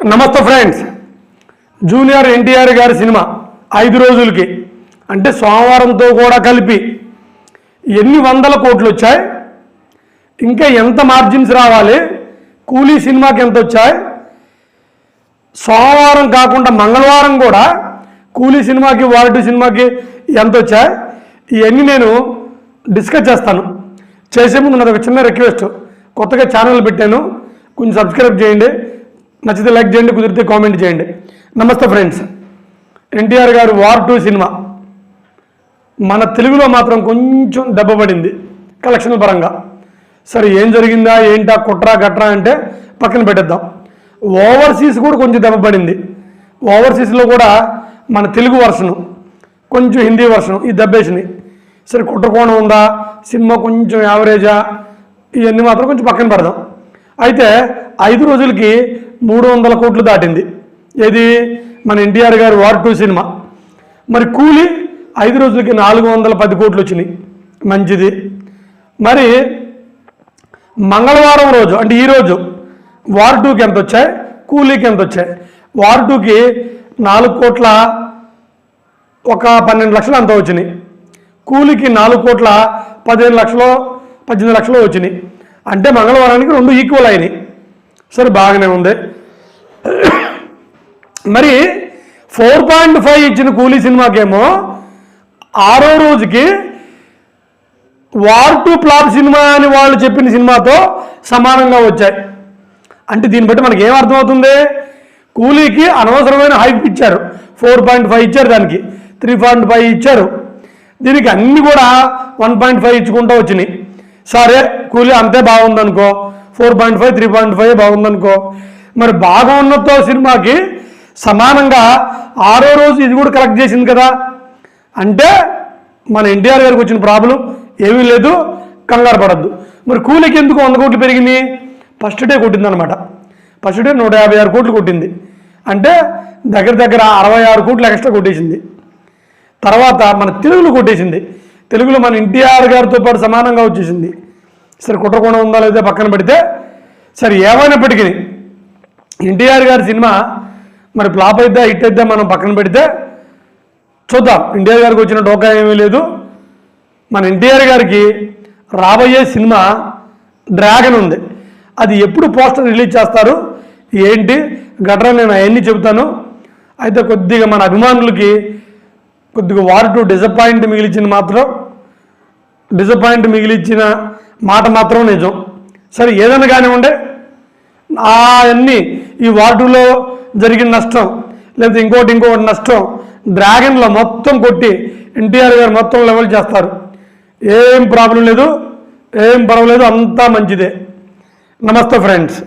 నమస్తే friends. Junior NTR గారి cinema ఐదు రోజులకి అంటే సోమవారంతో కూడా కలిపి ఎన్ని వందల కోట్లు వచ్చాయి? ఇంకా ఎంత మార్జిన్స్ రావాలి? కూలీ సినిమాకి ఎంత వచ్చాయి? సోమవారం కాకుండా మంగళవారం కూడా కూలీ సినిమాకి వారటి సినిమాకి ఎంత వచ్చాయి? ఇవన్నీ నేను డిస్కస్ చేస్తాను. చేసే ముందు నాది ఒక చిన్న రిక్వెస్ట్. కొత్తగా ఛానల్ పెట్టాను. కొంచెం సబ్స్క్రైబ్ చేయండి. నచ్చితే లైక్ చేయండి కుదిరితే కామెంట్ చేయండి. నమస్తే ఫ్రెండ్స్ ఎన్టీఆర్ గారు వార్ టూ సినిమా. మన తెలుగులో మాత్రం కొంచెం దెబ్బపడింది కలెక్షన్ పరంగా. సరే ఏం జరిగిందా ఏంటా కుట్రా గట్రా అంటే పక్కన పెట్టేద్దాం. ఓవర్సీస్ కూడా కొంచెం దెబ్బపడింది ఓవర్సీస్లో కూడా మన తెలుగు వర్షను కొంచెం హిందీ వర్షను ఈ దెబ్బేసినాయి. సరే కుట్రకోణం ఉందా సినిమా కొంచెం యావరేజా ఇవన్నీ మాత్రం కొంచెం పక్కన పెడదాం. అయితే ఐదు రోజులకి మూడు వందల కోట్లు దాటింది. ఏది? మన ఎన్టీఆర్ గారి వార్ టూ సినిమా. మరి కూలి ఐదు రోజులకి నాలుగు వందల పది కోట్లు వచ్చినాయి. మంచిది. మరి మంగళవారం రోజు అంటే ఈరోజు వార్ టూకి ఎంత వచ్చాయి? కూలీకి ఎంత వచ్చాయి? వార్ టూకి నాలుగు కోట్ల ఒక పన్నెండు లక్షలు అంత వచ్చినాయి. కూలికి నాలుగు కోట్ల పదిహేను లక్షలు పద్దెనిమిది లక్షలు వచ్చినాయి. అంటే మంగళవారానికి రెండు ఈక్వల్ అయినాయి. సరే బాగానే ఉంది. మరి ఫోర్ పాయింట్ ఫైవ్ ఇచ్చిన కూలీ సినిమాకేమో ఆరో రోజుకి వార్ టు ప్లాప్ సినిమా అని వాళ్ళు చెప్పిన సినిమాతో సమానంగా వచ్చాయి. అంటే దీన్ని బట్టి మనకి ఏం అర్థమవుతుంది? కూలీకి అనవసరమైన హైప్ ఇచ్చారు. ఫోర్ పాయింట్ ఫైవ్ ఇచ్చారు దానికి. త్రీ పాయింట్ ఫైవ్ ఇచ్చారు. దీనికి అన్నీ కూడా వన్ పాయింట్ ఫైవ్ ఇచ్చుకుంటూ వచ్చినాయి. సరే కూలీ అంతే బాగుందనుకో. Four point five three point five బాగుందనుకో. మరి బాగా ఉన్నతో సినిమాకి సమానంగా ఆరో రోజు ఇది కూడా కలెక్ట్ చేసింది కదా. అంటే మన ఎన్టీఆర్ గారికి వచ్చిన ప్రాబ్లం ఏమీ లేదు కంగారు పడద్దు. మరి కూలీకి ఎందుకు వంద కోట్లు పెరిగింది? ఫస్ట్ డే కొట్టింది అనమాట ఫస్ట్ డే నూట యాభై ఆరు కోట్లు కొట్టింది. అంటే దగ్గర దగ్గర అరవై ఆరు కోట్లు ఎక్స్ట్రా కొట్టేసింది. తర్వాత మన తెలుగులో కొట్టేసింది. తెలుగులో మన ఎన్టీఆర్ గారితో పాటు సమానంగా వచ్చేసింది. సరే కుట్రకోణం ఉందా లేదా పక్కన పెడితే సరే ఏమైనప్పటికీ ఎన్టీఆర్ గారి సినిమా మరి ఫ్లాప్ అయితే హిట్ అయితే మనం పక్కన పెడితే చూద్దాం. ఎన్టీఆర్ గారికి వచ్చిన డోకా ఏమీ లేదు. మన ఎన్టీఆర్ గారికి రాబోయే సినిమా డ్రాగన్ ఉంది. అది ఎప్పుడు పోస్టర్ రిలీజ్ చేస్తారు? ఏంటి? గట్రా నేను అవన్నీ చెబుతాను. అయితే కొద్దిగా మన అభిమానులకి కొద్దిగా వార్ టు డిసప్పాయింట్ మిగిలిచ్చిన మాత్రం డిసప్పాయింట్ మిగిలిచ్చిన మాట మాత్రం నిజం. సరే ఏదైనా కానివ్వండి. అవన్నీ ఈ వార్డులో జరిగిన నష్టం లేకపోతే ఇంకోటి ఇంకోటి నష్టం డ్రాగన్లో మొత్తం కొట్టి ఎన్టీఆర్ గారు మొత్తం లెవెల్ చేస్తారు. ఏం ప్రాబ్లం లేదు ఏం పర్వాలేదు అంతా మంచిదే. నమస్తే ఫ్రెండ్స్.